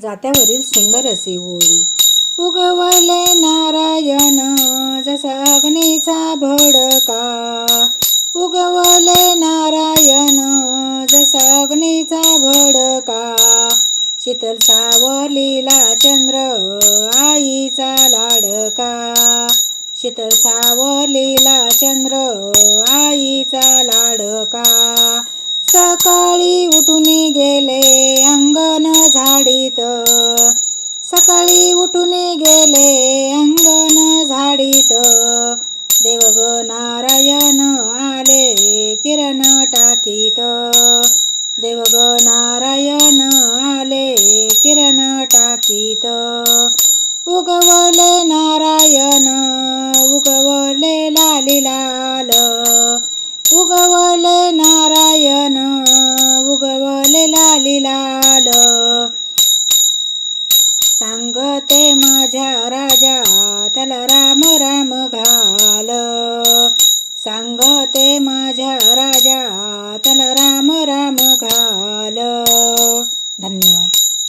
जात्यावरील सुंदर असे ओळी. उगवले नारायण जसा अग्नीचा भडका. उगवले नारायण जसा अग्नीचा भडका. शीतल सावलीला चंद्र आईचा लाडका. शीतल सावलीला चंद्र आईचा लाडका. सकाळी उठून गेले अंगण झाडीत सकाळी उठून गेले अंगण झाडीत. देवग नारायण आले किरण टाकीत. देवग नारायण आले किरण टाकीत. उगवले नारायण उगवले लाली लाल. उगवले नारायण उगवले लाली लाल. सांगते माझ्या राजा त्याला राम राम घाल. सांगते माझ्या राजा त्याला राम राम घाल. धन्यवाद.